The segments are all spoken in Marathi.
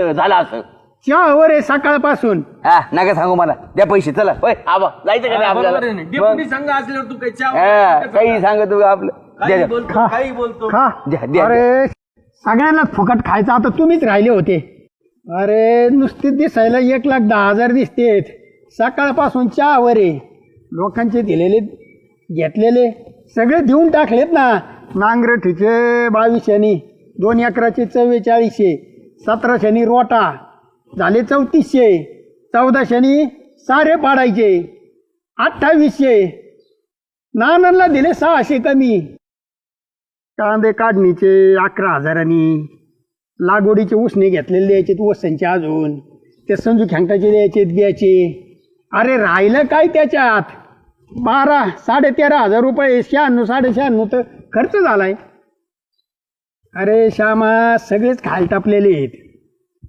झालं असं. चहावर आहे सकाळपासून? हा नका सांगू मला. द्या पैसे चला. होय आबा जायचं का नाही आपल्याला? डेप्युटी मग? संघ असल्यावर तू काही चहा हा, कसं काही सांगत तू आपलं. द्या, काही द्या. बोलतो खा. काही बोलतो. खा. द्या, द्या, अरे सगळ्यांनाच फुकट खायचं आता तुम्हीच राहिले होते. अरे नुसते दिसायला एक लाख दहा हजार दिसतेत. सकाळपासून चहावर आहे. लोकांचे दिलेले घेतलेले सगळे देऊन टाकलेत ना. नांगरठीचे बावीसशेनी दोन अकराचे चव्वेचाळीसशे. सतरा शनी रोटा. झाले चौतीसशे. चौदाशेनी सारे पाडायचे. अठ्ठावीसशे. नानांना दिले सहाशे कमी. कांदे काढणीचे अकरा हजारांनी. लागवडीचे उसने घेतलेले द्यायचे वसांचे अजून. ते संजू खेंगटाचे द्यायचे द्यायचे. अरे राहिलं काय त्याच्यात? बारा साडेतेरा हजार रुपये शहाण्णव साडे शहाण्णव तर खर्च झालाय. अरे श्यामा सगळेच खाल टापलेले आहेत.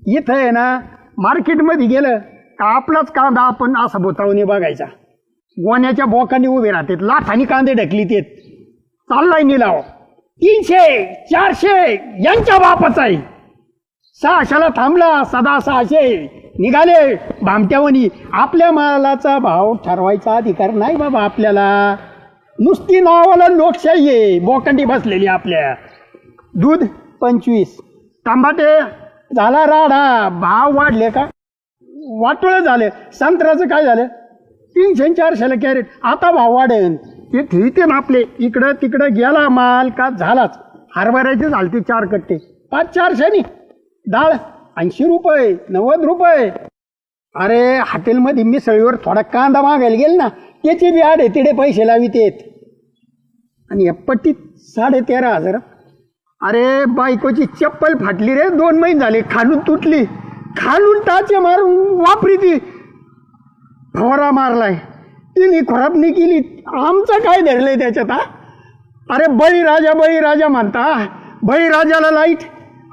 इथं आहे ना मार्केटमध्ये गेलं का आपलाच कांदा आपण असा बोतावणे बघायचा. गोण्याच्या बोकांनी उभे राहतात लाथानी कांदे ढकली तेत चाललाय निलाव. तीनशे चारशे यांच्या बापाचा आहे सहाशाला थांबला सदा सहाशे. निघाले भामट्यावनी आपल्या मालाचा भाव ठरवायचा अधिकार नाही बाबा आपल्याला. नुसती नावाला लोकशाही आहे बोकंडी बसलेली आपल्या. दूध पंचवीस. टमाटे झाला राडा. भाव वाढले का? वाटोळं झाले. संत्र्याचं काय झालं? तीनशे आणि चारशेला कॅरेट. आता भाव वाढेल ते ठेवते ना आपले. इकडं तिकडं गेला माल का झालाच. हरभऱ्याचे झालते चार कट्टे. पाच चारशेनी. डाळ ऐंशी रुपये नव्वद रुपये. अरे हॉटेलमध्ये मिसळीवर थोडा कांदा मागायला गेल ना त्याचे बी आडे तिडे पैसे लावित आणि या पट्टीत साडे तेरा हजार. अरे बायकोची चप्पल फाटली रे. दोन महिने झाले खालून तुटली. खालून टाचे मारून वापरी ती. फवारा मारलाय. तिने खराबनी केली. आमचं काय धरलंय त्याच्यात हा? अरे बळीराजा बळीराजा म्हणता. बळीराजाला लाइट.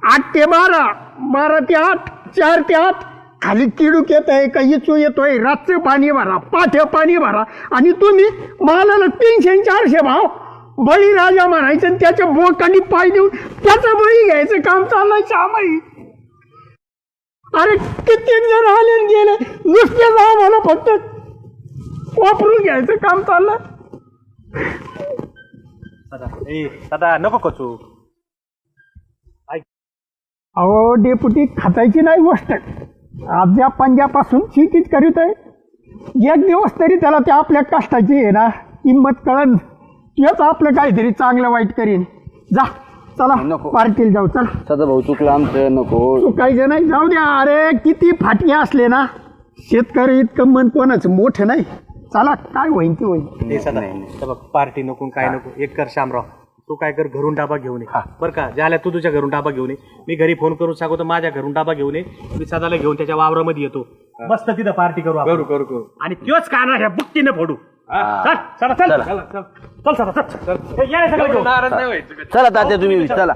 आठ ते बारा. बारा ते आठ. चार ते आठ. खाली किडूक येत आहे का इचू येतोय. रात्र पाणी भरा पाठ्य पाणी भरा. आणि तुम्ही मालाला तीनशे चारशे भाव. बळीराजा म्हणायचं आणि त्याच्या बोकांनी पाय देऊन त्याचं बळी घ्यायचं काम चाललंय श्यामाई अरे कित्येक जण आले गेले नुसते जाऊ मला फक्त. वापरून घ्यायचं काम चाललं ए दादा नको कचू. अहो डेपुटी खातायची नाही गोष्ट. आज या पंजापासून शेतीच करीत आहे एक दिवस तरी त्याला त्या आपल्या कष्टाची आहे ना किंमत कळन. तेच आपलं काहीतरी चांगलं वाईट करीन. जा चला नको. पार्टीला जाऊ चला. सदा भाऊ चुकलं आमचं नको. चुकायचं नाही जाऊ द्या. अरे किती फाटके असले ना. शेतकरी इतकं मन कोणाचं मोठं नाही. चला काय होईन ते होईन. सदा. तर बघ पार्टी नको काय नको. एक कर शामराव. तू काय कर घरून डाबा घेऊन ये. बरं का? ज्याला तू तुझ्या घरून डाबा घेऊन ये. मी घरी फोन करून सांगतो माझ्या घरून डाबा घेऊन ये. मी सदाला घेऊन त्याच्या वावरामध्ये येतो. मस्त तिथं पार्टी करू करू करू करू. आणि त्योच काना ह्या बुक्कीने फोडू. चल चला चल चल. चल. चल सदा चल हे या रे सगळं घेऊन नाराज नाही व्हायचं. चला तात्या तुम्ही चला.